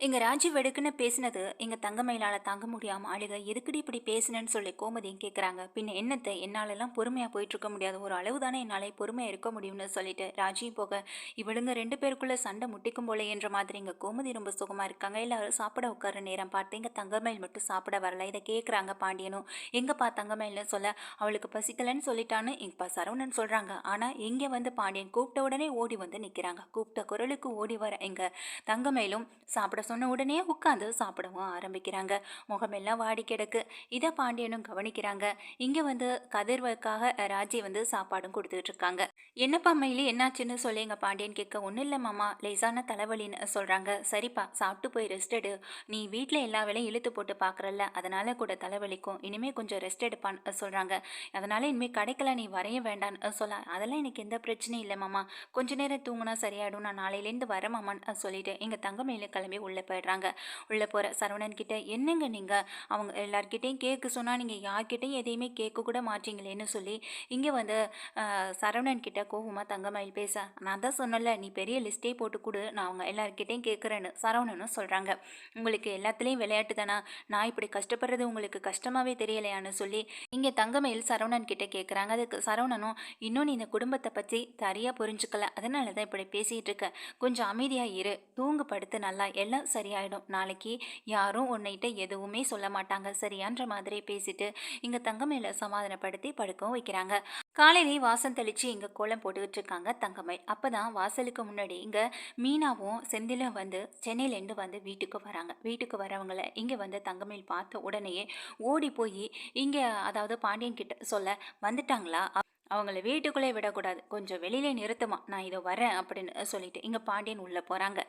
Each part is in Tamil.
எங்கள் ராஜி வெடுக்குன்னு பேசினது எங்கள் தங்க மயிலால் தாங்க முடியாமல் அழுக எதுக்குடி இப்படி பேசினேன்னு சொல்லி கோமதியும் கேட்குறாங்க பின்ன என்னத்தை? என்னாலெல்லாம் பொறுமையாக போயிட்டு இருக்க முடியாது. ஒரு அளவு தானே என்னால் பொறுமையாக இருக்க முடியும்னு சொல்லிட்டு ராஜியும் போக இவளுங்க ரெண்டு பேருக்குள்ளே சண்டை முட்டிக்கும் போல என்ற மாதிரி எங்கள் கோமதி ரொம்ப சுகமாக இருக்காங்க. எல்லாரும் சாப்பிட உட்கார நேரம் பார்த்து எங்கள் தங்கமயில் மட்டும் சாப்பிட வரல. இதை கேட்குறாங்க பாண்டியனும். எங்கப்பா தங்கமயில்னு சொல்ல? அவளுக்கு பசிக்கலன்னு சொல்லிட்டான்னு எங்கப்பா சரவணன் சொல்கிறாங்க ஆனால் இங்கே வந்து பாண்டியன் கூப்பிட்ட உடனே ஓடி வந்து நிற்கிறாங்க கூப்பிட்ட குரலுக்கு ஓடி வர எங்கள் தங்கமயிலும் சாப்பிட சொன்ன உடனே உட்காந்து சாப்பிடவும் ஆரம்பிக்கிறாங்க. முகமெல்லாம் வாடி கிடக்கு. இதை பாண்டியனும் கவனிக்கிறாங்க. இங்கே வந்து கதிர்வக்காக ராஜி வந்து சாப்பாடும் கொடுத்துட்டு இருக்காங்க. என்னப்பா மயிலி என்னாச்சுன்னு சொல்லி எங்கள் பாண்டியன் கேட்க ஒன்றும் இல்லை மாமா லேசான தலைவலின்னு சொல்கிறாங்க சரிப்பா சாப்பிட்டு போய் ரெஸ்ட் எடு. நீ வீட்டில் எல்லா வேலையும் இழுத்து போட்டு பார்க்குறல்ல அதனால கூட தலைவலிக்கும். இனிமேல் கொஞ்சம் ரெஸ்ட் எடுப்பான்னு சொல்கிறாங்க அதனால இனிமேல் கிடைக்கல நீ வரைய வேண்டான்னு சொல்ல. அதெல்லாம் எனக்கு எந்த பிரச்சனையும் இல்லை மாமா. கொஞ்ச நேரம் தூங்கினா சரியாயிடும். நான் நாளையிலேருந்து வர மாமான்னு சொல்லிட்டு எங்கள் தங்க மயில கிளம்பி உள்ளே போயிடுறாங்க. உள்ளே போகிற சரவணன் கிட்ட என்னங்க நீங்கள் அவங்க எல்லார்கிட்டையும் கேட்க சொன்னால் நீங்கள் யார்கிட்டையும் எதையுமே கேட்க கூட மாட்டீங்களேன்னு சொல்லி இங்கே வந்து சரவணன் கிட்ட கோவமாக தங்கமயில் பேச நான் தான் சொன்னல நீ பெரிய லிஸ்ட்டே போட்டு கொடு நான் அவங்க எல்லாருக்கிட்டையும் கேட்குறேன்னு சரவணனும் சொல்கிறாங்க உங்களுக்கு எல்லாத்துலேயும் விளையாட்டு தானா? நான் இப்படி கஷ்டப்படுறது உங்களுக்கு கஷ்டமாகவே தெரியலையான்னு சொல்லி இங்கே தங்கமயில் சரவணன் கிட்ட கேட்குறாங்க அதுக்கு சரவணனும் இன்னும் நீ இந்த குடும்பத்தை பற்றி சரியாக புரிஞ்சுக்கல அதனால தான் இப்படி பேசிகிட்டு இருக்க. கொஞ்சம் அமைதியாக இரு தூங்கு படுத்து நல்லா எல்லாம் சரியாயிடும். நாளைக்கு யாரும் உன்னைகிட்ட எதுவுமே சொல்ல மாட்டாங்க சரியான்ற மாதிரி பேசிட்டு இங்கே தங்கமயில சமாதானப்படுத்தி படுக்கவும் வைக்கிறாங்க. காலையிலே வாசம் தெளித்து இங்கே கோலம் போட்டுக்கிட்டு இருக்காங்க தங்கமயில் அப்போ தான் வாசலுக்கு முன்னாடி இங்கே மீனாவும் செந்திலும் வந்து சென்னையிலேருந்து வந்து வீட்டுக்கு வராங்க. வீட்டுக்கு வரவங்கள இங்கே வந்து தங்கமயில் பார்த்த உடனேயே ஓடி போய் இங்கே அதாவது பாண்டியன் கிட்ட சொல்ல வந்துட்டாங்களா? அவங்கள வீட்டுக்குள்ளே விடக்கூடாது. கொஞ்சம் வெளியிலே நிறுத்துமா. நான் இதோ வரேன் அப்படின்னு சொல்லிட்டு இங்கே பாண்டியன் உள்ளே போகிறாங்க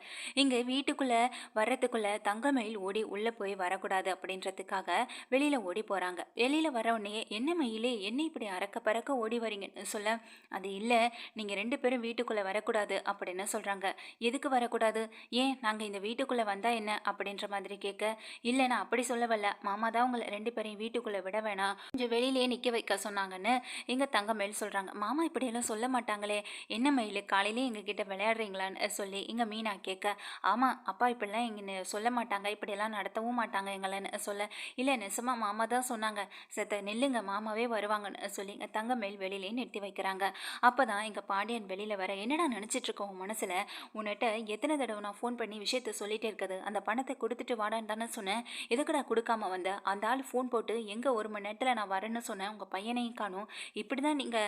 இங்கே வீட்டுக்குள்ளே வர்றதுக்குள்ளே தங்கமயில் ஓடி உள்ளே போய் வரக்கூடாது அப்படின்றதுக்காக வெளியில் ஓடி போகிறாங்க வெளியில் வரவுடனே என்ன மயிலே? என்ன இப்படி அறக்க பறக்க ஓடி வரீங்கன்னு சொல்ல? அது இல்லை. நீங்கள் ரெண்டு பேரும் வீட்டுக்குள்ளே வரக்கூடாது அப்படின்னு சொல்கிறாங்க எதுக்கு வரக்கூடாது? ஏன்? நாங்கள் இந்த வீட்டுக்குள்ளே வந்தால் என்ன? அப்படின்ற மாதிரி கேட்க இல்லை நான் அப்படி சொல்ல வரல. மாமா தான் உங்களை ரெண்டு பேரையும் வீட்டுக்குள்ளே விட வேணாம். கொஞ்சம் வெளியிலே நிற்க வைக்க சொன்னாங்கன்னு இங்கே தங்கமயில் சொல்கிறாங்க மாமா இப்படியெல்லாம் சொல்ல மாட்டாங்களே. என்ன மயில் காலையிலே எங்ககிட்ட விளையாடுறீங்களான்னு சொல்லி இங்கே மீனா கேட்க ஆமாம் அப்பா இப்படிலாம் எங்கே சொல்ல மாட்டாங்க. இப்படியெல்லாம் நடத்தவும் மாட்டாங்க எங்களைன்னு சொல்ல. இல்லை நெசமா மாமா தான் சொன்னாங்க. செத்த நெல்லுங்க மாமாவே வருவாங்கன்னு சொல்லி தங்க மெயில் வெளியிலே நிறுத்தி வைக்கிறாங்க. அப்போ தான் எங்கள் பாண்டியன் வெளியில் வர என்னடா நினச்சிட்ருக்கோம் உன் மனசில்? உன்கிட்ட எத்தனை தடவை நான் ஃபோன் பண்ணி விஷயத்த சொல்லிகிட்டே இருக்குது அந்த பணத்தை கொடுத்துட்டு வாடான்னு தானே சொன்னேன். எதுக்குடா கொடுக்காம வந்த? அந்த ஆள் ஃபோன் போட்டு எங்கே ஒரு மணி நேரத்தில் நான் வரேன்னு சொன்னேன் உங்கள் பையனையும் காணும். இப்படி தான் நீங்கள்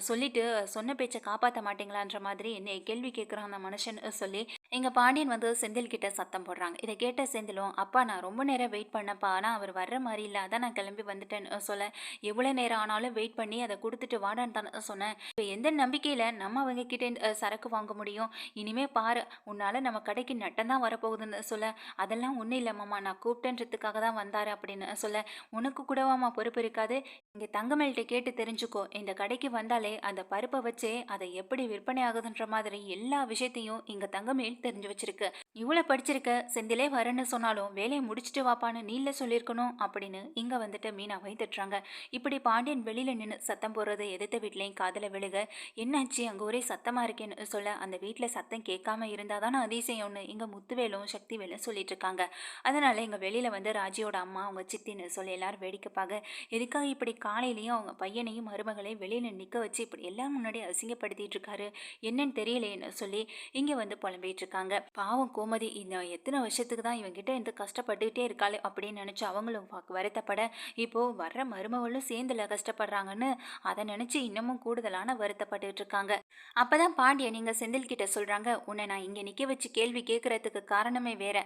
சொல்லிட்டு சொன்ன பேச்சை காப்பாற்ற மாட்டீங்களான்ற மாதிரி என்னை கேள்வி கேட்குறான் அந்த மனுஷன் சொல்லி எங்கள் பாண்டியன் வந்து செந்தில் கிட்ட சத்தம் போடுறாங்க. இதை கேட்ட செந்திலும் அப்பா நான் ரொம்ப நேரம் வெயிட் பண்ணப்பா. ஆனால் அவர் வர்ற மாதிரி இல்லை. அதான் நான் கிளம்பி வந்துட்டேன்னு சொல்ல. எவ்வளோ நேரம் ஆனாலும் வெயிட் பண்ணி அதை கொடுத்துட்டு வாடான்னு தான் சொன்னேன். இப்போ எந்த நம்பிக்கையில் நம்ம அவங்க கிட்ட சரக்கு வாங்க முடியும்? இனிமே பாரு. உன்னால் நம்ம கடைக்கு நட்டம் தான் வரப்போகுதுன்னு சொல்ல. அதெல்லாம் ஒன்றும் இல்லை மாமா. நான் கூப்பிட்டேன்றதுக்காக தான் வந்தார் அப்படின்னு சொல்ல. உனக்கு கூடவாமா பொறுப்பு இருக்காது. இங்கே தங்கமேல்கிட்ட கேட்டு தெரிஞ்சுக்கோ. இந்த கடைக்கு வந்தாலே அந்த பருப்பை வச்சே அதை எப்படி விற்பனை ஆகுதுன்ற மாதிரி எல்லா விஷயத்தையும் இங்கே தங்கமேல் தெரிஞ்சு வச்சிருக்கு. இவ்வளோ படிச்சிருக்க செந்திலே வரேன்னு சொன்னாலும் வேலையை முடிச்சுட்டு வாப்பான்னு நீல சொல்லியிருக்கணும் அப்படின்னு இங்கே வந்துட்டு மீனாவை திட்டுறாங்க. இப்படி பாண்டியன் வெளியில் நின்று சத்தம் போடுறது எதிர்த்த வீட்லேயும் காதில் விழுக என்னாச்சு? அங்கே ஒரே சத்தமாக இருக்கேன்னு சொல்ல அந்த வீட்டில் சத்தம் கேட்காம இருந்தால் தானே அதிசயம்னு இங்கே முத்துவேலும் சக்திவேலும் சொல்லிட்டு இருக்காங்க. அதனால இங்கே வெளியில் வந்து ராஜியோட அம்மா அவங்க சித்தின்னு சொல்லி எல்லாரும் வேடிக்கை பார்க்க எதுக்காக இப்படி காலையிலையும் அவங்க பையனையும் மருமகளையும் வெளியில் நிற்க வச்சு இப்படி எல்லாம் முன்னாடி அசிங்கப்படுத்திட்டு இருக்காரு? என்னன்னு தெரியலேன்னு சொல்லி இங்கே வந்து புலம்பிட்டு இருக்காங்க பாவம் கோமதி இந்த எத்தனை வருஷத்துக்கு தான் இவங்கிட்ட இருந்து கஷ்டப்பட்டுக்கிட்டே இருக்காளே அப்படின்னு நினச்சி அவங்களும் வருத்தப்பட இப்போது வர்ற மருமகளும் சேர்ந்துல கஷ்டப்படுறாங்கன்னு அதை நினச்சி இன்னமும் கூடுதலான வருத்தப்பட்டுட்டு இருக்காங்க. அப்பதான் பாண்டியன் நீங்கள் செந்தில் கிட்ட சொல்கிறாங்க உன்னை நான் இங்கே நிற்க வச்சு கேள்வி கேட்குறதுக்கு காரணமே வேற.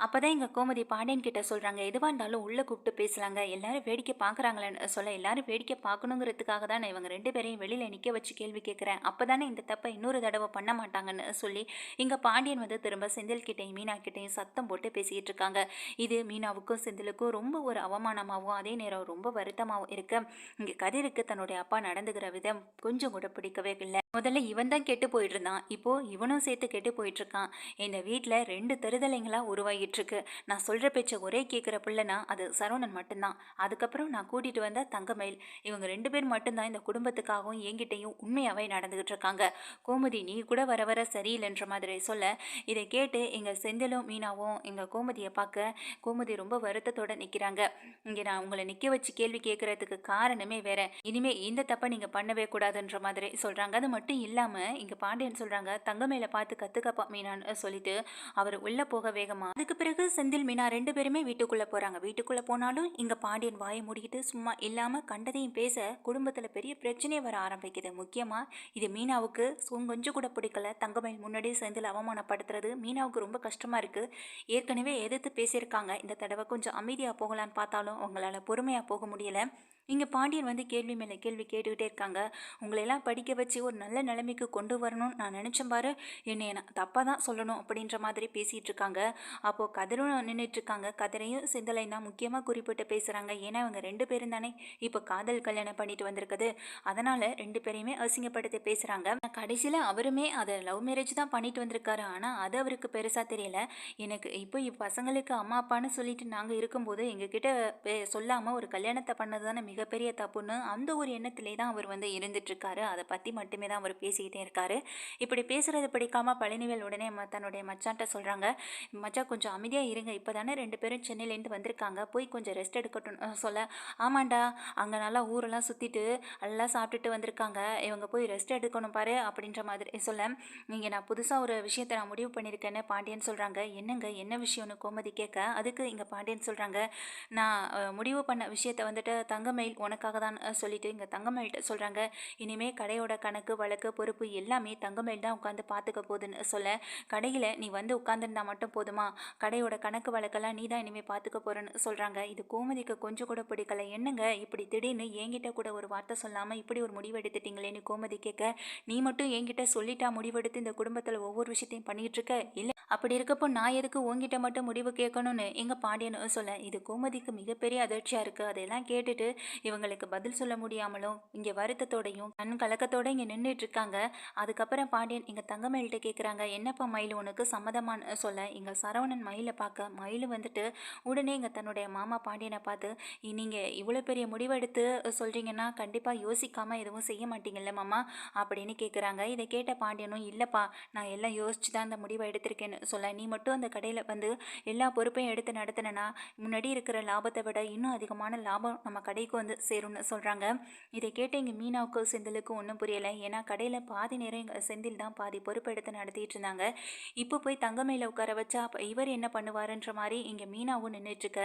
அப்பதான் எங்கள் கோமதி பாண்டியன் கிட்ட சொல்கிறாங்க எதுவாக இருந்தாலும் உள்ளே கூப்பிட்டு பேசலாங்க. எல்லாரும் வேடிக்கை பார்க்குறாங்களேன்னு சொல்ல எல்லாரும் வேடிக்கை பார்க்கணுங்கிறதுக்காக தான் நான் இவங்க ரெண்டு பேரையும் வெளியில் நிற்க வச்சு கேள்வி கேட்குறேன் அப்போ தானே இந்த தப்பை இன்னொரு தடவை பண்ண மாட்டாங்கன்னு சொல்லி இங்கே பாண்டியன் வந்து திரும்ப செந்தில்கிட்டையும் மீனாக்கிட்டையும் மீனா கிட்டையும் சத்தம் போட்டு பேசிக்கிட்டு இருக்காங்க. இது மீனாவுக்கும் செந்திலுக்கும் ரொம்ப ஒரு அவமானமாகவும் அதே நேரம் ரொம்ப வருத்தமாகவும் இருக்கு. இங்கே கதிருக்கு தன்னுடைய அப்பா நடந்துக்கிற விதம் கொஞ்சம் கூட பிடிக்கவே இல்லை. முதல்ல இவன் தான் கெட்டு போயிட்டு இருந்தான் இவனும் சேர்த்து கெட்டு போயிட்டுருக்கான். இந்த வீட்டில் ரெண்டு தருதலைங்களாக உருவாகிட்டுருக்கு. நான் சொல்கிற பேச்சை ஒரே கேட்குற பிள்ளைனா அது சரவணன் மட்டும்தான். அதுக்கப்புறம் நான் கூட்டிகிட்டு வந்த தங்கமயில். இவங்க ரெண்டு பேர் மட்டும்தான் இந்த குடும்பத்துக்காகவும் என்கிட்டையும் உண்மையாகவே நடந்துக்கிட்டு இருக்காங்க கோமதி நீ கூட வர வர சரியில்லைன்ற மாதிரி சொல்ல இதை கேட்டு எங்கள் செந்திலும் மீனாவும் எங்கள் கோமதியை பார்க்க கோமதி ரொம்ப வருத்தத்தோட நிற்கிறாங்க இங்கே நான் உங்களை நிற்க வச்சு கேள்வி கேட்குறதுக்கு காரணமே வேற. இனிமேல் இந்த தப்பை நீங்கள் பண்ணவே கூடாதுன்ற மாதிரி சொல்கிறாங்க அது மட்டும் மட்டும் இல்லாமல் இங்கே பாண்டியன் சொல்கிறாங்க தங்கமேல பார்த்து கற்றுக்கப்பா மீனான்னு சொல்லிட்டு அவர் உள்ளே போக வேகமா. அதுக்கு பிறகு செந்தில் மீனா ரெண்டு பேருமே வீட்டுக்குள்ளே போகிறாங்க வீட்டுக்குள்ளே போனாலும் இங்கே பாண்டியன் வாயை மூடிக்கிட்டு சும்மா இல்லாமல் கண்டதையும் பேச குடும்பத்தில் பெரிய பிரச்சனை வர ஆரம்பிக்குது. முக்கியமாக இது மீனாவுக்கு கொஞ்சம் கூட பிடிக்கல. தங்கமயில் முன்னாடியே செந்தில் அவமானப்படுத்துறது மீனாவுக்கு ரொம்ப கஷ்டமாக இருக்குது ஏற்கனவே எதிர்த்து பேசியிருக்காங்க. இந்த தடவை கொஞ்சம் அமைதியாக போகலான்னு பார்த்தாலும் அவங்களால பொறுமையாக போக முடியல. இங்கே பாண்டியன் வந்து கேள்வி மேலே கேள்வி கேட்டுக்கிட்டே இருக்காங்க. உங்களையெல்லாம் படிக்க வச்சு ஒரு நல்ல நிலைமைக்கு கொண்டு வரணும்னு நான் நினச்சேன் பாரு. என்னை நான் தப்பாக தான் சொல்லணும் அப்படின்ற மாதிரி பேசிகிட்டு இருக்காங்க. அப்போது கதிரும் நின்றுட்டு இருக்காங்க. கதிரையும் சிந்தலையும் தான் முக்கியமாக குறிப்பிட்டு பேசுகிறாங்க ஏன்னா இவங்க ரெண்டு பேரும் தானே இப்போ காதல் கல்யாணம் பண்ணிட்டு வந்திருக்குது. அதனால் ரெண்டு பேரையுமே அசிங்கப்படுத்தி பேசுகிறாங்க கடைசியில் அவருமே அதை லவ் மேரேஜ் தான் பண்ணிட்டு வந்திருக்காரு. ஆனால் அது அவருக்கு பெருசாக தெரியல. எனக்கு இப்போ பசங்களுக்கு அம்மா அப்பான்னு சொல்லிட்டு நாங்கள் இருக்கும்போது எங்ககிட்ட பே- சொல்லாமல் ஒரு கல்யாணத்தை பண்ணது தானே மிகப்பெரிய தப்புன்னு அந்த ஒரு எண்ணத்திலே தான் அவர் வந்து இருந்துட்டுருக்காரு. அதை பற்றி மட்டுமே தான் அவர் பேசிக்கிட்டே இருக்காரு. இப்படி பேசுகிறது பிடிக்காம பழனிவேல் உடனே தன்னுடைய மச்சான்ட்ட சொல்கிறாங்க மச்சா கொஞ்சம் அமைதியாக இருங்க. இப்போ தானே ரெண்டு பேரும் சென்னையிலேருந்து வந்திருக்காங்க. போய் கொஞ்சம் ரெஸ்ட் எடுக்கட்டும். சொல்ல ஆமாண்டா அங்கே நல்லா ஊரெல்லாம் சுற்றிட்டு நல்லா சாப்பிட்டுட்டு வந்திருக்காங்க. இவங்க போய் ரெஸ்ட் எடுக்கணும் பாரு அப்படின்ற மாதிரி சொல்ல நீங்கள் நான் புதுசாக ஒரு விஷயத்தை நான் முடிவு பண்ணியிருக்கேன்னு பாண்டியன் சொல்கிறாங்க என்னங்க என்ன விஷயம்னு கோமதி கேட்க அதுக்கு இங்கே பாண்டியன் சொல்கிறாங்க நான் முடிவு பண்ண விஷயத்தை வந்துட்டு தங்கமயில் உனக்காக தான் சொல்லிட்டு இங்கே தங்கமயில்கிட்ட சொல்கிறாங்க இனிமே கடையோட கணக்கு வழக்கு பொறுப்பு எல்லாமே தங்கமயில் தான் உட்காந்து பார்த்துக்க போகுதுன்னு சொல்ல கடையில் நீ வந்து உட்காந்துருந்தா மட்டும் போதுமா? கடையோட கணக்கு வழக்கெல்லாம் நீ தான் இனிமேல் பார்த்துக்க போகிறேன்னு சொல்கிறாங்க இது கோமதிக்கு கொஞ்சம் கூட பிடிக்கல. என்னங்க இப்படி திடீர்னு என்கிட்ட கூட ஒரு வார்த்தை சொல்லாமல் இப்படி ஒரு முடிவு எடுத்துட்டீங்களேன்னு கோமதி கேட்க நீ மட்டும் என்கிட்ட சொல்லிட்டா முடிவெடுத்து இந்த குடும்பத்தில் ஒவ்வொரு விஷயத்தையும் பண்ணிகிட்டு இருக்க? இல்லை. அப்படி இருக்கப்போ நான் எதுக்கு உன்கிட்ட மட்டும் முடிவு கேட்கணும்னு எங்கள் பாண்டியன் சொல்ல? இது கோமதிக்கு மிகப்பெரிய அதிர்ச்சியாக இருக்குது அதெல்லாம் கேட்டுட்டு இவங்களுக்கு பதில் சொல்ல முடியாமலும் இங்கே வருத்தத்தோடையும் கண் கலக்கத்தோட இங்கே நின்றுட்டு இருக்காங்க அதுக்கப்புறம் பாண்டியன் எங்கள் தங்கமயில்கிட்ட கேட்குறாங்க என்னப்பா மயில் உனக்கு சம்மதமான சொல்ல எங்கள் சரவணன் மயிலை பார்க்க மயில் வந்துட்டு உடனே இங்கே தன்னுடைய மாமா பாண்டியனை பார்த்து நீங்கள் இவ்வளோ பெரிய முடிவெடுத்து சொல்கிறீங்கன்னா கண்டிப்பாக யோசிக்காமல் எதுவும் செய்ய மாட்டீங்கல்ல மாமா? அப்படின்னு கேட்குறாங்க இதை கேட்ட பாண்டியனும் இல்லைப்பா நான் எல்லாம் யோசிச்சு தான் அந்த முடிவை எடுத்திருக்கேன்னு. சொல்ல நீ மட்டும் அந்த கடையில் வந்து எல்லா பொறுப்பையும் எடுத்து நடத்தினா முன்னாடி இருக்கிற லாபத்தை விட இன்னும் அதிகமான லாபம் நம்ம கடைக்கு வந்து சேரும்னு சொல்கிறாங்க இதை கேட்டு இங்கே மீனாவுக்கு செந்திலுக்கு ஒன்றும் புரியலை. ஏன்னா கடையில் பாதி நேரம் எங்கள் செந்தில் தான் பாதி பொறுப்பெடுத்து நடத்திட்டு இருந்தாங்க. இப்போ போய் தங்கமையில் உட்கார வச்சா அப்போ இவர் என்ன பண்ணுவாருன்ற மாதிரி இங்கே மீனாவும் நின்றுட்டுருக்க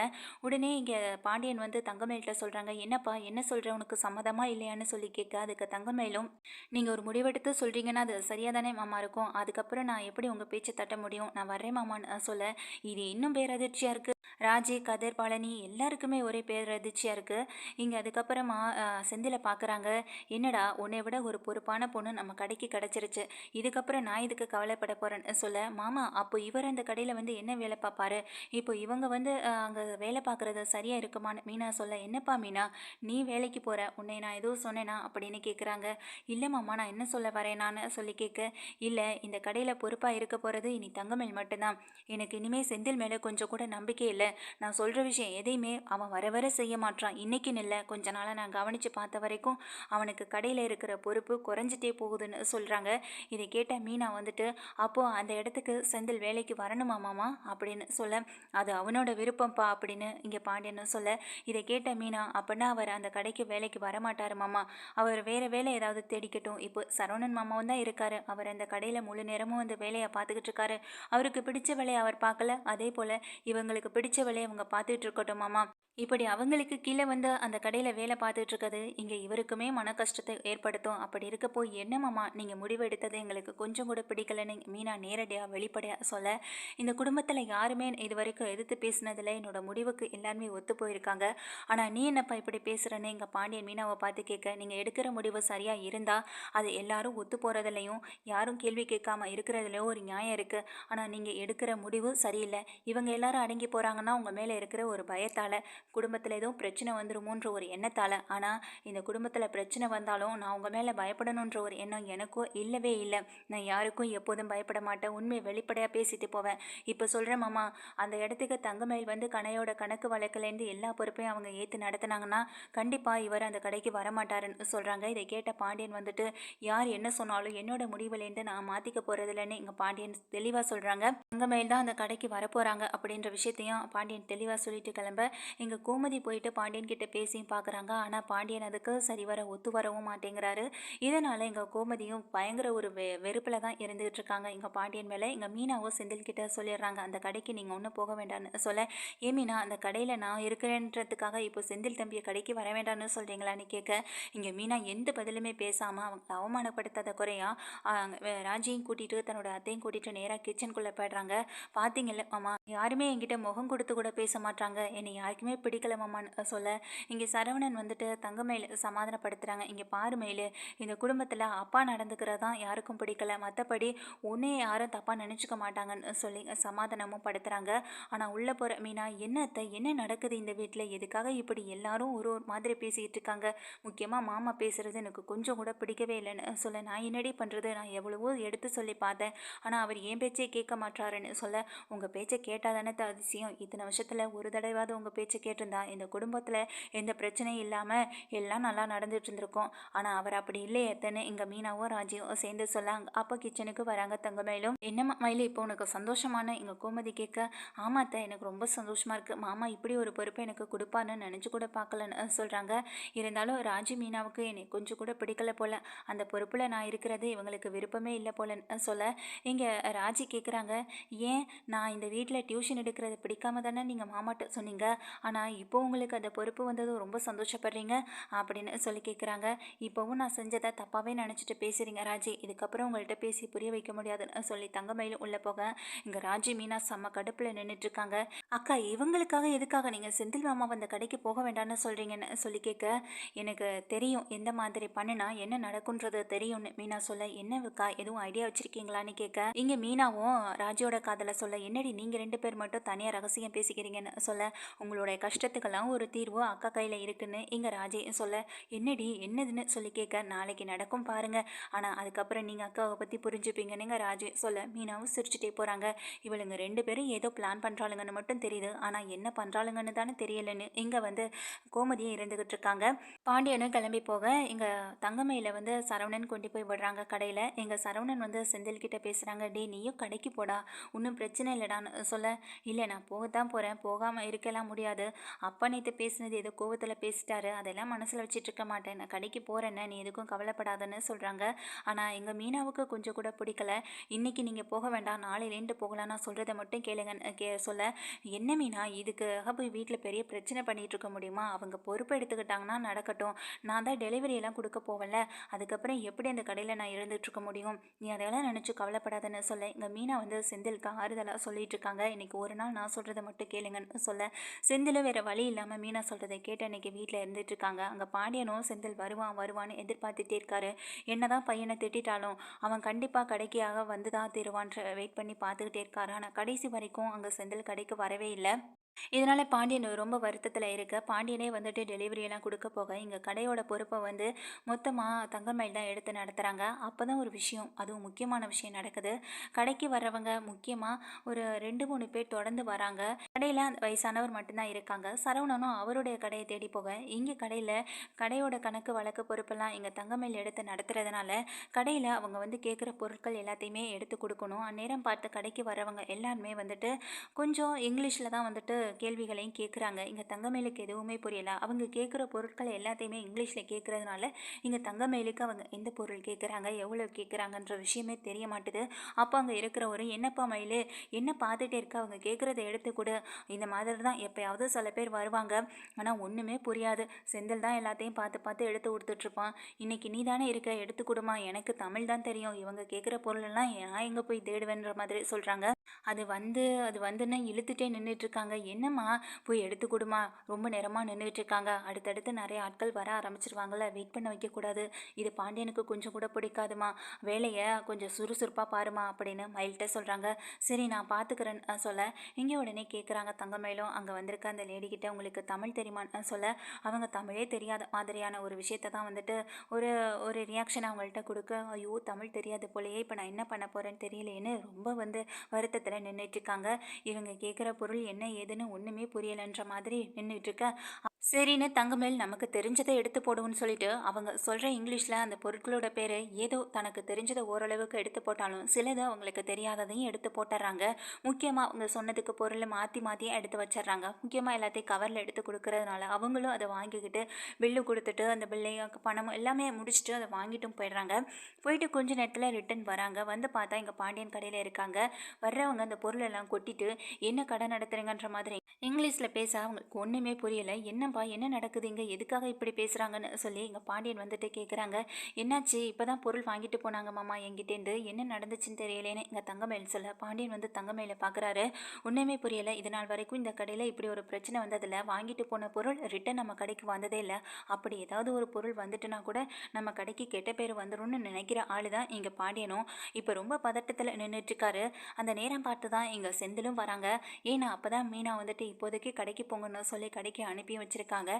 உடனே இங்கே பாண்டியன் வந்து தங்கமயில்கிட்ட சொல்கிறாங்க என்னப்பா என்ன சொல்கிற உனக்கு சம்மதமா இல்லையான்னு சொல்லி கேட்க அதுக்கு தங்கமயிலும் நீங்கள் ஒரு முடிவெடுத்து சொல்கிறீங்கன்னா அது சரியாக தானே மாமா இருக்கும். அதுக்கப்புறம் நான் எப்படி உங்கள் பேச்சை தட்ட முடியும்? நான் வர்றேன் மாமான்னு சொல்ல. இது இன்னும் பேரதிர்ச்சியாக இருக்குது ராஜி கதிர் பழனி எல்லாருக்குமே ஒரே பேரதிர்ச்சியாக இருக்குது இங்கே அதுக்கப்புறமா செந்தில செந்திலை பார்க்குறாங்க என்னடா உன்னை விட ஒரு பொறுப்பான பொண்ணு நம்ம கடைக்கு கிடச்சிருச்சு. இதுக்கப்புறம் நான் இதுக்கு கவலைப்பட போகிறேன்னு சொல்ல? மாமா அப்போ இவர் அந்த கடையில் வந்து என்ன வேலை பார்ப்பாரு இப்போ இவங்க வந்து அங்கே வேலை பார்க்குறது சரியாக இருக்குமான்னு மீனா சொல்ல என்னப்பா மீனா நீ வேலைக்கு போகிற உன்னை நான் எதுவும் சொன்னேனா? அப்படின்னு கேட்குறாங்க இல்லை மாமா நான் என்ன சொல்ல வரேனான்னு சொல்லி கேட்க இல்லை இந்த கடையில் பொறுப்பாக இருக்க போகிறது இனி தங்கமேல் மட்டும்தான். எனக்கு இனிமேல் செந்தில் மேலே கொஞ்சம் கூட நம்பிக்கை இல்லை. நான் சொல்கிற விஷயம் எதையுமே அவன் வர வர செய்ய மாட்றான். இன்னைக்குன்னு இல்லை. கொஞ்ச நாளாக நான் கவனித்து பார்த்த வரைக்கும் அவனுக்கு கடையில் இருக்கிற பொறுப்பு குறைஞ்சிட்டே போகுதுன்னு சொல்கிறாங்க இதை கேட்ட மீனா வந்துட்டு அப்போது அந்த இடத்துக்கு செந்தில் வேலைக்கு வரணுமா மாமா? அப்படின்னு சொல்ல அது அவனோட விருப்பம்ப்பா அப்படின்னு இங்கே பாண்டியன்னு சொல்ல இதை கேட்ட மீனா அப்படின்னா அவர் அந்த கடைக்கு வேலைக்கு வரமாட்டாரு மாமா. அவர் வேறு வேலை ஏதாவது தேடிக்கட்டும். இப்போ சரவணன் மாமாவும் தான் இருக்காரு. அவர் அந்த கடையில் முழு நேரமும் அந்த வேலையை பார்த்துக்கிட்டு இருக்காரு. அவருக்கு பிடிச்ச வேலையை அவர் பார்க்கல. அதே போல் இவங்களுக்கு பிடிச்ச வேலையை அவங்க பார்த்துக்கிட்டு இருக்கட்டும் மாமா. இப்படி அவங்களுக்கு கீழே வந்து அந்த கடையில் வேலை பார்த்துட்டு இருக்கிறது இங்கே இவருக்குமே மன கஷ்டத்தை ஏற்படுத்தும். அப்படி இருக்க போய் என்னமாம்மா நீங்கள் முடிவு எடுத்தது எங்களுக்கு கொஞ்சம் கூட பிடிக்கலன்னு மீனா நேரடியாக வெளிப்படையாக சொல்ல இந்த குடும்பத்தில் யாருமே இது வரைக்கும் எதிர்த்து பேசினதில் என்னோட முடிவுக்கு எல்லாருமே ஒத்து போயிருக்காங்க. ஆனால் நீ என்னப்பா இப்படி பேசுகிறேன்னு எங்கள் பாண்டியன் மீனாவை பார்த்து கேட்க நீங்கள் எடுக்கிற முடிவு சரியாக இருந்தால் அது எல்லாரும் ஒத்து போகிறதுலையும் யாரும் கேள்வி கேட்காம இருக்கிறதுலையும் ஒரு நியாயம் இருக்குது ஆனால் நீங்கள் எடுக்கிற முடிவு சரியில்லை. இவங்க எல்லாரும் அடங்கி போகிறாங்கன்னா உங்கள் மேலே இருக்கிற ஒரு பயத்தால் குடும்பத்தில் எதுவும் பிரச்சனை வந்துருமோன்ற ஒரு எண்ணத்தால். ஆனால் இந்த குடும்பத்தில் பிரச்சனை வந்தாலும் நான் உங்கள் மேலே பயப்படணுன்ற ஒரு எண்ணம் எனக்கும் இல்லவே இல்லை. நான் யாருக்கும் எப்போதும் பயப்பட மாட்டேன். உண்மையை வெளிப்படையாக பேசிட்டு போவேன். இப்போ சொல்கிறேன் மாமா அந்த இடத்துக்கு தங்கமயில் வந்து கணையோட கணக்கு வழக்குலேருந்து எல்லா பொறுப்பையும் அவங்க ஏற்று நடத்துனாங்கன்னா கண்டிப்பாக இவர் அந்த கடைக்கு வரமாட்டாருன்னு சொல்கிறாங்க இதை கேட்ட பாண்டியன் வந்துட்டு யார் என்ன சொன்னாலும் என்னோட முடிவுலேருந்து நான் மாற்றிக்க போகிறதில்லன்னு எங்கள் பாண்டியன் தெளிவாக சொல்கிறாங்க தங்கமயில் தான் அந்த கடைக்கு வரப்போகிறாங்க அப்படின்ற விஷயத்தையும் பாண்டியன் தெளிவாக சொல்லிட்டு கிளம்ப எங்கள் கோமதி போயிட்டு பாண்டியன் கிட்ட பேசியும் பார்க்குறாங்க ஆனால் பாண்டியன் அதுக்கு சரி வர ஒத்து வரவும் மாட்டேங்கிறாரு. இதனால் எங்கள் கோமதியும் பயங்கர ஒரு வெ வெறுப்பில் தான் இருந்துகிட்டு இருக்காங்க. எங்கள் பாண்டியன் மேலே எங்கள் மீனாவும் செந்தில் கிட்ட சொல்லிடுறாங்க அந்த கடைக்கு நீங்கள் ஒன்றும் போக வேண்டாம்னு சொல்ல. ஏ மீனா அந்த கடையில் நான் இருக்கிறேன்றதுக்காக இப்போ செந்தில் தம்பியை கடைக்கு வர வேண்டாம்னு சொல்கிறீங்களான்னு கேட்க இங்கே மீனா எந்த பதிலுமே பேசாமல் அவங்க அவமானப்படுத்தாத குறையா ராஜியும் கூட்டிகிட்டு தன்னோட அத்தையும் கூட்டிகிட்டு நேராக கிச்சனுக்குள்ளே போயிடுறாங்க. பார்த்தீங்கல்ல மாமா யாருமே என்கிட்ட முகம் கொடுத்து கூட பேச மாட்டாங்க என்னை யாருக்குமே பிடிக்கல மாமான்னு சொல்ல. இங்கே சரவணன் வந்துட்டு தங்கமயில் சமாதானப்படுத்துகிறாங்க இங்கே பாருமேலு இந்த குடும்பத்தில் அப்பா நடந்துக்கிறதான் யாருக்கும் பிடிக்கல. மற்றபடி ஒன்றே யாரும் தப்பாக நினச்சிக்க மாட்டாங்கன்னு சொல்லி சமாதானமும் படுத்துகிறாங்க ஆனால் உள்ளே போகிற மீனா என்னத்தை என்ன நடக்குது இந்த வீட்டில் எதுக்காக இப்படி எல்லாரும் ஒரு ஒரு மாதிரி பேசிக்கிட்டு இருக்காங்க? முக்கியமாக மாமா பேசுகிறது எனக்கு கொஞ்சம் கூட பிடிக்கவே இல்லைன்னு சொல்ல. நான் என்னடி பண்ணுறது நான் எவ்வளவோ எடுத்து சொல்லி பார்த்தேன். ஆனால் அவர் என் பேச்சே கேட்க மாட்டாருன்னு சொல்ல. உங்கள் பேச்சை கேட்டால் தானே அதிசயம். இத்தனை வருஷத்தில் ஒரு தடவையாவது உங்கள் பேச்சை கேட்டிருந்தா இந்த குடும்பத்தில் எந்த பிரச்சனையும் இல்லாமல் எல்லாம் நல்லா நடந்துட்டு இருந்திருக்கோம் ஆனால் அவர் அப்படி இல்லை எத்தனை? எங்கள் மீனாவும் ராஜியும் சேர்ந்து சொல்லாங்க அப்போ கிச்சனுக்கு வராங்க தங்கமயிலும். என்னம்மா மயிலு இப்போ உனக்கு சந்தோஷமான எங்கள் கோமதி கேட்க ஆமாத்த எனக்கு ரொம்ப சந்தோஷமாக இருக்குது மாமா இப்படி ஒரு பொறுப்பை எனக்கு கொடுப்பான்னு நினச்சி கூட பார்க்கலன்னு சொல்கிறாங்க இருந்தாலும் ராஜி மீனாவுக்கு என்னை கொஞ்சம் கூட பிடிக்கல போல. அந்த பொறுப்பில் நான் இருக்கிறது இவங்களுக்கு விருப்பமே இல்லை போலன்னு சொல்ல இங்கே ராஜி கேட்குறாங்க ஏன் நான் இந்த வீட்டில் டியூஷன் எடுக்கிறது பிடிக்காம தானே நீங்கள் மாமாட்ட சொன்னீங்க. ஆனால் இப்போ உங்களுக்கு அந்த பொறுப்பு வந்தது ரொம்ப சந்தோஷப்படுறீங்க அப்படின்னு சொல்லி கேட்குறாங்க இப்போவும் நான் செஞ்சதை தப்பாகவே நினச்சிட்டு பேசுகிறீங்க ராஜி. இதுக்கப்புறம் உங்கள்கிட்ட பேசி புரிய வைக்க முடியாதுன்னு சொல்லி தங்கமயிலும் உள்ளே போக இங்கே ராஜி மீனா செம்ம கடுப்பில் நின்றுட்டுருக்காங்க அக்கா இவங்களுக்காக எதுக்காக நீங்கள் செந்தில் மாமா வந்த கடைக்கு போக வேண்டாம்னு சொல்கிறீங்கன்னு சொல்லி கேட்க எனக்கு தெரியும் எந்த மாதிரி பண்ணுனா என்ன நடக்குன்றது தெரியும்னு மீனா சொல்ல என்னவுக்கா எதுவும் ஐடியா வச்சுருக்கீங்களான்னு கேட்க இங்கே மீனாவும் ராஜியோட காதலை சொல்ல என்னடி நீங்கள் ரெண்டு பேர் மட்டும் தனியாக ரகசியம் பேசிக்கிறீங்கன்னு சொல்ல உங்களுடைய கஷ்டத்துக்கெல்லாம் ஒரு தீர்வு அக்கா கையில் இருக்குன்னு இங்கே ராஜே சொல்ல என்னடி என்னதுன்னு சொல்லி கேட்க நாளைக்கு நடக்கும் பாருங்கள் ஆனால் அதுக்கப்புறம் நீங்கள் அக்காவை பற்றி புரிஞ்சுப்பீங்கன்னு ராஜே சொல்ல மீனாவும் சிரிச்சுட்டே போகிறாங்க இவளுங்க ரெண்டு பேரும் ஏதோ பிளான் பண்ணுறாளுங்கன்னு மட்டும் தெரியுது. ஆனால் என்ன பண்ணுறாளுங்கன்னு தானே தெரியலன்னு இங்கே வந்து கோமதியும் இருந்துகிட்டு இருக்காங்க. பாண்டியனும் கிளம்பி போக இங்கே தங்கமையில் வந்து சரவணன் கொண்டு போய் விடுறாங்க கடையில். எங்கள் சரவணன் வந்து செந்தில் கிட்டே பேசுகிறாங்க டே நீயும் கடைக்கு போடா. ஒன்றும் பிரச்சனை இல்லைடான்னு சொல்ல இல்லை நான் போகத்தான் போகிறேன் போகாமல் இருக்கலாம் முடியாது. அப்பா நேற்று பேசினது ஏதோ கோவத்தில் பேசிட்டாரு. அதெல்லாம் மனசில் வச்சுட்டு இருக்க மாட்டேன். நான் கடைக்கு போகிறேன்னு நீ எதுக்கும் கவலைப்படாதன்னு சொல்கிறாங்க ஆனால் எங்கள் மீனாவுக்கு கொஞ்சம் கூட பிடிக்கல. இன்னைக்கு நீங்கள் போக வேண்டாம். நாளையிலேருந்து போகலாம். நான் சொல்கிறத மட்டும் கேளுங்கன்னு கே சொல்ல. என்ன மீனா? இதுக்காக போய் வீட்டில் பெரிய பிரச்சனை பண்ணிகிட்டு இருக்க முடியுமா? அவங்க பொறுப்பு எடுத்துக்கிட்டாங்கன்னா நடக்கட்டும். நான் தான் டெலிவரி எல்லாம் கொடுக்க போவல அதுக்கப்புறம் எப்படி அந்த கடையில் நான் இருந்துகிட்ருக்க முடியும்? நீ அதெல்லாம் நினச்சி கவலைப்படாதன்னு சொல்ல. இங்கே மீனா வந்து செந்திலுக்கு ஆறுதலாக சொல்லிகிட்டு இருக்காங்க இன்னைக்கு ஒரு நாள் நான் சொல்கிறத மட்டும் கேளுங்கன்னு சொல்ல செந்திலும் வேறு வழி இல்லாமல் மீனா சொல்கிறத கேட்டு இன்றைக்கி வீட்டில் இருந்துட்டு இருக்காங்க. அங்கே பாண்டியனும் செந்தில் வருவான் வருவான்னு எதிர்பார்த்துட்டே இருக்காரு. என்னதான் பையனை திட்டிட்டாலும் அவன் கண்டிப்பாக கடைக்கியாக வந்து தான் தருவான்ற வெயிட் பண்ணி பார்த்துக்கிட்டே இருக்காரு. ஆனால் கடைசி வரைக்கும் அங்கே செந்தில் கடைக்கு வரவே இல்லை. இதனால் பாண்டியன் ரொம்ப வருத்தத்தில் இருக்க. பாண்டியனே வந்துட்டு டெலிவரியெல்லாம் கொடுக்க போக இங்கே கடையோட பொறுப்பை வந்து மொத்தமாக தங்கமயில் தான் எடுத்து நடத்துகிறாங்க அப்போ தான் ஒரு விஷயம் அதுவும் முக்கியமான விஷயம் நடக்குது. கடைக்கு வர்றவங்க முக்கியமாக ஒரு ரெண்டு மூணு பேர் தொடர்ந்து வராங்க. கடையில் வயசானவர் மட்டும்தான் இருக்காங்க. சரவணனும் அவருடைய கடையை தேடி போக இங்கே கடையில் கடையோட கணக்கு வழக்கு பொறுப்பெல்லாம் இங்கே தங்கமயில் எடுத்து நடத்துறதுனால கடையில் அவங்க வந்து கேட்குற பொருட்கள் எல்லாத்தையுமே எடுத்து கொடுக்கணும். அந்நேரம் பார்த்து கடைக்கு வரவங்க எல்லாருமே வந்துட்டு கொஞ்சம் இங்கிலீஷில் தான் வந்துட்டு கேள்விகளையும் கேட்குறாங்க இங்கே தங்கமேலுக்கு எதுவுமே புரியல. அவங்க கேட்குற பொருட்களை எல்லாத்தையுமே இங்கிலீஷில் கேட்குறதுனால இங்கே தங்கமேலுக்கு அவங்க எந்த பொருள் கேட்குறாங்க எவ்வளோ கேட்குறாங்கன்ற விஷயமே தெரிய மாட்டுது. அப்போ அங்கே இருக்கிறவரு என்னப்பா மயிலு என்ன பார்த்துட்டே இருக்க? அவங்க கேட்குறத எடுத்து கொடு. இந்த மாதிரி தான் எப்போயாவது சில பேர் வருவாங்க. ஆனால் ஒன்றுமே புரியாது. செந்தில் தான் எல்லாத்தையும் பார்த்து பார்த்து எடுத்து கொடுத்துட்ருப்பான் இன்னைக்கு நீ தானே இருக்க? எடுத்து கொடுமா. எனக்கு தமிழ் தான் தெரியும். இவங்க கேட்குற பொருளெல்லாம் நான் எங்கே போய் தேடுவேன்ற மாதிரி சொல்கிறாங்க அது வந்து அது வந்துன்னு இழுத்துட்டே நின்றுட்டு இருக்காங்க என்னம்மா? போய் எடுத்து கொடுமா. ரொம்ப நேரமாக நின்றுட்டுருக்காங்க அடுத்தடுத்து நிறைய ஆட்கள் வர ஆரம்பிச்சிருவாங்கல்ல. வெயிட் பண்ண வைக்கக்கூடாது. இது பாண்டியனுக்கு கொஞ்சம் கூட பிடிக்காதுமா. வேலையை கொஞ்சம் சுறுசுறுப்பாக பாருமா அப்படின்னு மயில்கிட்ட சொல்கிறாங்க சரி நான் பார்த்துக்கிறேன் சொல்ல. இங்கே உடனே கேட்குறாங்க தங்கமயிலும். அங்கே வந்திருக்க அந்த லேடிக்கிட்ட உங்களுக்கு தமிழ் தெரியுமான்னு சொல்ல. அவங்க தமிழே தெரியாத மாதிரியான ஒரு விஷயத்தை தான் வந்துட்டு ஒரு ஒரு ரியாக்ஷன் அவங்கள்ட்ட கொடுக்க ஐயோ தமிழ் தெரியாது போலயே. இப்போ நான் என்ன பண்ண போகிறேன்னு தெரியலேன்னு. ரொம்ப வந்து வருத்த பக்கத்தில் நின்றுட்டுருக்காங்க இவங்க கேட்குற பொருள் என்ன ஏதுன்னு ஒன்றுமே புரியலைன்ற மாதிரி நின்றுட்டுருக்க சரின்னு தங்கமேல் நமக்கு தெரிஞ்சதை எடுத்து போடுவோன்னு சொல்லிட்டு அவங்க சொல்கிற இங்கிலீஷில் அந்த பொருட்களோட பேர் ஏதோ தனக்கு தெரிஞ்சதை ஓரளவுக்கு எடுத்து போட்டாலும் சிலது அவங்களுக்கு தெரியாததையும் எடுத்து போட்டுறாங்க. முக்கியமாக அவங்க சொன்னதுக்கு பொருளை மாற்றி மாற்றியே எடுத்து வச்சிடுறாங்க. முக்கியமாக எல்லாத்தையும் கவரில் எடுத்து கொடுக்கறதுனால அவங்களும் அதை வாங்கிக்கிட்டு பில்லு கொடுத்துட்டு அந்த பில்லையும் பணமும் எல்லாமே முடிச்சுட்டு அதை வாங்கிட்டும் போயிடுறாங்க. போயிட்டு கொஞ்ச நேரத்தில் ரிட்டன் வராங்க. வந்து பார்த்தா இங்கே பாண்டியன் கடையில் இருக்காங்க. வர்ற அவங்க அந்த பொருளெல்லாம் கொட்டிட்டு என்ன கடை நடத்துறீங்கன்ற மாதிரி? இங்கிலீஷில் பேச அவங்களுக்கு ஒன்றுமே புரியலை. என்னப்பா என்ன நடக்குது இங்கே? எதுக்காக இப்படி பேசுகிறாங்கன்னு சொல்லி எங்கள் பாண்டியன் வந்துட்டு கேட்குறாங்க என்னாச்சு? இப்போ தான் பொருள் வாங்கிட்டு போனாங்க மாமா என்கிட்டேருந்து என்ன நடந்துச்சுன்னு தெரியலேன்னு எங்கள் தங்கமேல் சொல்ல. பாண்டியன் வந்து தங்கமேல பார்க்குறாரு ஒன்றுமே புரியலை. இது நாள் வரைக்கும் இந்த கடையில் இப்படி ஒரு பிரச்சனை வந்ததில்ல. வாங்கிட்டு போன பொருள் ரிட்டன் நம்ம கடைக்கு வந்ததே இல்லை. அப்படி ஏதாவது ஒரு பொருள் வந்துட்டுனா கூட நம்ம கடைக்கு கெட்ட பேர் வந்துடும்னு நினைக்கிற ஆள் தான் இங்கே பாண்டியனும். இப்போ ரொம்ப பதட்டத்தில் நின்றுட்டுருக்காரு அந்த நேரம் பார்த்து தான் எங்கள் செந்திலும் வராங்க. ஏன்னா அப்போ தான் மீனா வந்துட்டு இப்போதைக்கு கடைக்கு போங்கன்னு சொல்லி கடைக்கு அனுப்பி வச்சுருக்காங்க.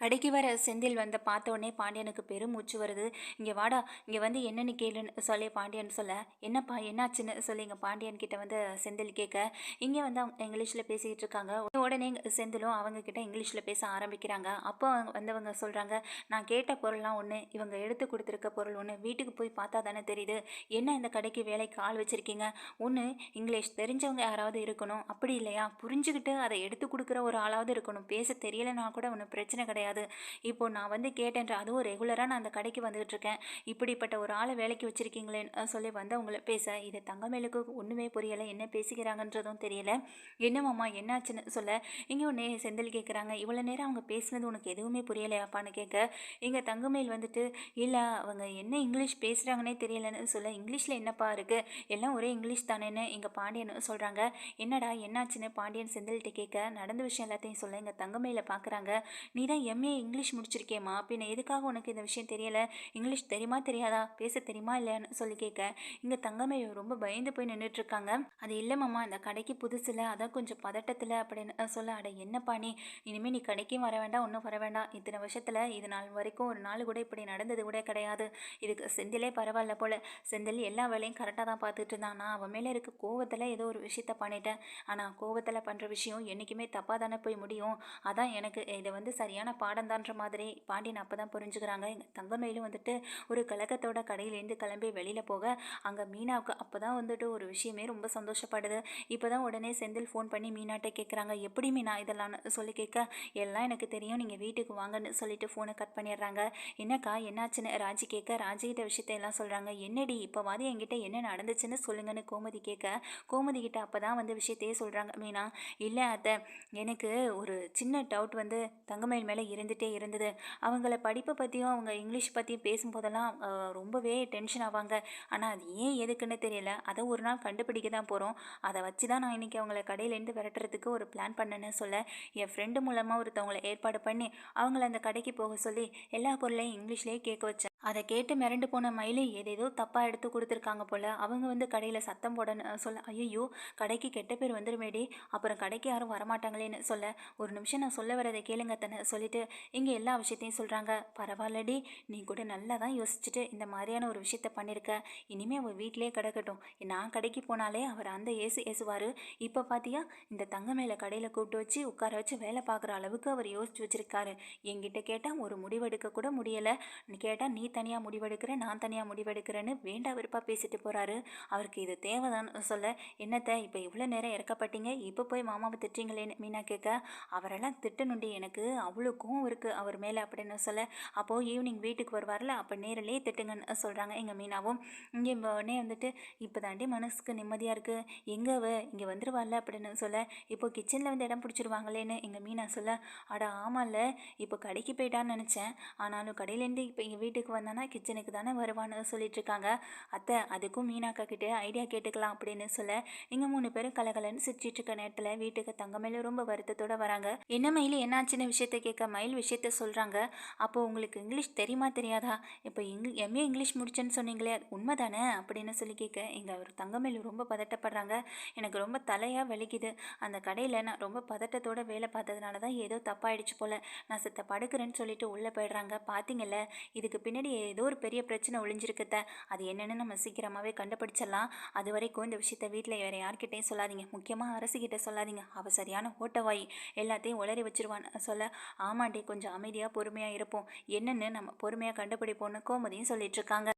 கடைக்கு வர செந்தில் வந்த பார்த்தோடனே பாண்டியனுக்கு பெரும் மூச்சு வருது. இங்கே வாடா இங்கே வந்து என்னென்னு கேளுன்னு சொல்லி பாண்டியன் சொல்ல. என்னப்பா என்னாச்சுன்னு சொல்லி இங்கே பாண்டியன் கிட்ட வந்து செந்தில் கேட்க. இங்கே வந்து அவங்க இங்கிலீஷில் பேசிக்கிட்டு இருக்காங்க. உடனே செந்திலும் அவங்க கிட்ட இங்கிலீஷில் பேச ஆரம்பிக்கிறாங்க. அப்போ வந்தவங்க சொல்கிறாங்க நான் கேட்ட பொருள்லாம் ஒன்று இவங்க எடுத்து கொடுத்துருக்க பொருள் ஒன்று வீட்டுக்கு போய் பார்த்தா தானே தெரியுது. என்ன இந்த கடைக்கு வேலைக்கு ஆள் வச்சுருக்கீங்க? ஒன்று இங்கிலீஷ் தெரிஞ்சவங்க யாராவது இருக்கணும். அப்படி இல்லையா? புரிஞ்சுக்கிட்டு அதை எடுத்து கொடுக்குற ஒரு ஆளாவது இருக்கணும். பேச தெரியலைன்னா கூட ஒன்றும் பிரச்சனை கிடையாது. கிடையாது. இப்போ நான் வந்து கேட்டேன்ற அதுவும் ரெகுலராக நான் அந்த கடைக்கு வந்துகிட்டு இருக்கேன் இப்படிப்பட்ட ஒரு ஆளை வேலைக்கு வச்சுருக்கீங்களேன்னு சொல்லி வந்தவங்கள பேச இது தங்கமேலுக்கு ஒன்றுமே புரியலை என்ன பேசிக்கிறாங்கன்றதும் தெரியல. என்னமாம்மா என்னாச்சுன்னு சொல்ல. இங்கே ஒன்று செந்தில் கேட்குறாங்க இவ்வளோ நேரம் அவங்க பேசுனது உனக்கு எதுவுமே புரியலையாப்பான்னு கேட்க இங்கே தங்கமேல் வந்துட்டு இல்லை அவங்க என்ன இங்கிலீஷ் பேசுகிறாங்கன்னே தெரியலன்னு சொல்ல இங்கிலீஷில் என்னப்பா இருக்குது எல்லாம் ஒரே இங்கிலீஷ் தானேன்னு இங்கே பாண்டியன் சொல்கிறாங்க என்னடா என்னாச்சுன்னு பாண்டியன் செந்தில்கிட்ட கேட்க நடந்த விஷயம் எல்லாத்தையும் சொல்ல இங்கே தங்கமேல பார்க்குறாங்க நீ தான் எம்ஏ இங்கிலீஷ் முடிச்சிருக்கேம்மா. பின்ன எதுக்காக உனக்கு இந்த விஷயம் தெரியலை? இங்கிலீஷ் தெரியுமா தெரியாதா? பேச தெரியுமா இல்லையான்னு சொல்லி கேட்க இங்கே தங்கமே ரொம்ப பயந்து போய் நின்றுட்டுருக்காங்க அது இல்லைம்மாம்மா இந்த கடைக்கு புதுசில் அதான் கொஞ்சம் பதட்டத்தில் அப்படின்னு சொல்ல அட என்னப்பா நீ? இனிமேல் நீ கடைக்கும் வர வேண்டாம் ஒன்றும் வர வேண்டாம். இத்தனை வருஷத்தில் இது நாள் வரைக்கும் ஒரு நாள் கூட இப்படி நடந்தது கூட கிடையாது. இதுக்கு செந்திலே பரவாயில்ல போல். செந்தில் எல்லா வேலையும் கரெக்டாக தான் பார்த்துட்டு இருந்தான் நான் அவன் மேலே இருக்க கோவத்தில் ஏதோ ஒரு விஷயத்த பண்ணிட்டேன். ஆனால் கோவத்தில் பண்ணுற விஷயம் என்றைக்குமே தப்பாக தானே போய் முடியும். அதான் எனக்கு இதை வந்து சரியான பாடம் பாடந்தான்ற மாதிரி பாண்டியன் அப்போ தான் புரிஞ்சுக்கிறாங்க. எங்கள் தங்கமயிலும் வந்துட்டு ஒரு கழகத்தோட கடையிலேருந்து கிளம்பி வெளியில் போக அங்கே மீனாவுக்கு அப்போ தான் வந்துட்டு ஒரு விஷயமே ரொம்ப சந்தோஷப்படுது. இப்போ தான் உடனே செந்தில் ஃபோன் பண்ணி மீனாட்ட கேட்குறாங்க எப்படி மீனா இதெல்லாம் சொல்லி கேட்க எல்லாம் எனக்கு தெரியும் நீங்கள் வீட்டுக்கு வாங்கன்னு சொல்லிட்டு ஃபோனை கட் பண்ணிடுறாங்க. என்னக்கா என்னாச்சுன்னு? ராஜி கேட்க ராஜிகிட்ட விஷயத்த எல்லாம் சொல்கிறாங்க என்னடி இப்போவாது என்கிட்ட என்ன நடந்துச்சுன்னு சொல்லுங்கன்னு கோமதி கேட்க கோமதி கிட்ட அப்போ தான் வந்து விஷயத்தையே சொல்கிறாங்க மீனா இல்லை அத்தை எனக்கு ஒரு சின்ன டவுட் வந்து தங்கமயில் மேலே இருந்துகிட்டே இருந்தது. அவங்கள படிப்பை பற்றியும் அவங்க இங்கிலீஷ் பற்றியும் பேசும்போதெல்லாம் ரொம்பவே டென்ஷன் ஆவாங்க. ஆனால் அது ஏன் எதுக்குன்னு தெரியல. அதை ஒரு நாள் கண்டுபிடிக்க தான் போகிறோம் அதை வச்சு தான் நான் இன்றைக்கி அவங்கள கடையிலேருந்து விரட்டுறதுக்கு ஒரு பிளான் பண்ணேன்னு சொல்ல என் ஃப்ரெண்டு மூலமாக ஒருத்தவங்களை ஏற்பாடு பண்ணி அவங்கள அந்த கடைக்கு போக சொல்லி எல்லா பொருளையும் இங்கிலீஷ்லேயே கேட்க வச்சேன் அதை கேட்டு மிரண்டு போன மயிலு ஏதேதோ தப்பாக எடுத்து கொடுத்துருக்காங்க போல். அவங்க வந்து கடையில் சத்தம் போட சொல்ல ஐயோ கடைக்கு கெட்ட பேர் வந்துருமேடி அப்புறம் கடைக்கு யாரும் வரமாட்டாங்களேன்னு சொல்ல. ஒரு நிமிஷம் நான் சொல்ல வரதை கேளுங்க தானே சொல்லிட்டு இங்கே எல்லா விஷயத்தையும் சொல்கிறாங்க பரவாயில்லடி நீ கூட நல்லா தான் யோசிச்சுட்டு இந்த மாதிரியான ஒரு விஷயத்த பண்ணியிருக்க இனிமேல் அவள் வீட்டிலே கிடக்கட்டும். நான் கடைக்கு போனாலே அவர் அந்த ஏசு ஏசுவார். இப்போ பார்த்தியா இந்த தங்க மேலே கடையில் கூப்பிட்டு வச்சு உட்கார வச்சு வேலை பார்க்குற அளவுக்கு அவர் யோசிச்சு வச்சுருக்காரு. என்கிட்ட கேட்டால் ஒரு முடிவெடுக்க கூட முடியலை. கேட்டால் நீ நீ தனியாக முடிவெடுக்கிற நான் தனியாக முடிவெடுக்கிறேன்னு வேண்டா விருப்பாக பேசிட்டு போகிறாரு அவருக்கு இது தேவைதான் சொல்ல. என்னத்தை இப்போ இவ்வளோ நேரம் இறக்கப்பட்டீங்க இப்போ போய் மாமாவை திட்டுறீங்களேன்னு மீனா கேட்க அவரெல்லாம் திட்டணுண்டி எனக்கு. அவ்வளோ கோவம் இருக்குது அவர் மேலே அப்படின்னு சொல்ல. அப்போது ஈவினிங் வீட்டுக்கு வருவார்ல அப்போ நேரிலே திட்டுங்கன்னு சொல்கிறாங்க எங்கள் மீனாவும். இங்கே உடனே வந்துட்டு இப்போ தாண்டி மனசுக்கு நிம்மதியாக இருக்குது எங்கே அவ இங்கே வந்துருவாள்ல அப்படின்னு சொல்ல. இப்போ கிச்சனில் வந்து இடம் பிடிச்சிருவாங்களேன்னு எங்கள் மீனா சொல்ல. அட ஆமாம்ல இப்போ கடைக்கு போயிட்டான்னு நினச்சேன். ஆனாலும் கடையிலேருந்து இப்போ எங்கள் வீட்டுக்கு வந்தானா கிச்சனுக்கு தானே வருவான்னு சொல்லிட்டுருக்காங்க. அத்தை அதுக்கும் மீனாக்கா கிட்டே ஐடியா கேட்டுக்கலாம் அப்படின்னு சொல்ல இங்கே மூணு பேரும் கலகலன்னு சிரிச்சிட்டு இருக்க நேரத்தில் வீட்டுக்கு தங்கமயில ரொம்ப வருத்தத்தோட வராங்க. என்ன மயில் என்னாச்சுன்னு விஷயத்த கேட்க மயில் விஷயத்த சொல்கிறாங்க அப்போ உங்களுக்கு இங்கிலீஷ் தெரியுமா தெரியாதா? இப்போ இங் எம்ஏ இங்கிலீஷ் முடிச்சேன்னு சொன்னீங்களே உண்மை உண்மைதானே? அப்படின்னு சொல்லி கேட்க எங்கள் ஒரு தங்கமயில் ரொம்ப பதட்டப்படுறாங்க. எனக்கு ரொம்ப தலையாக வலிக்குது. அந்த கடையில் நான் ரொம்ப பதட்டத்தோட வேலை பார்த்ததுனால தான் ஏதோ தப்பாயிடுச்சு போல். நான் சித்த படுக்கிறேன்னு சொல்லிட்டு உள்ளே போயிடுறாங்க. பார்த்தீங்கல்ல இதுக்கு பின்னாடி ஏதோ ஒரு பெரிய பிரச்சனை ஒளிஞ்சிருக்குத்த அது என்னென்னு நம்ம சீக்கிரமாகவே கண்டுபிடிச்சிடலாம். அது வரைக்கும் இந்த விஷயத்த வீட்டில் வேறு யார்கிட்டையும் சொல்லாதீங்க. முக்கியமாக அரசுகிட்ட சொல்லாதீங்க. அவ சரியான ஓட்டவாய். எல்லாத்தையும் உளறி வச்சிருவான்னு சொல்ல ஆமாண்டி கொஞ்சம் அமைதியாக பொறுமையாக இருப்போம். என்னென்னு நம்ம பொறுமையாக கண்டுபிடிப்போம்னு கோமதியும் சொல்லிட்டு இருக்காங்க.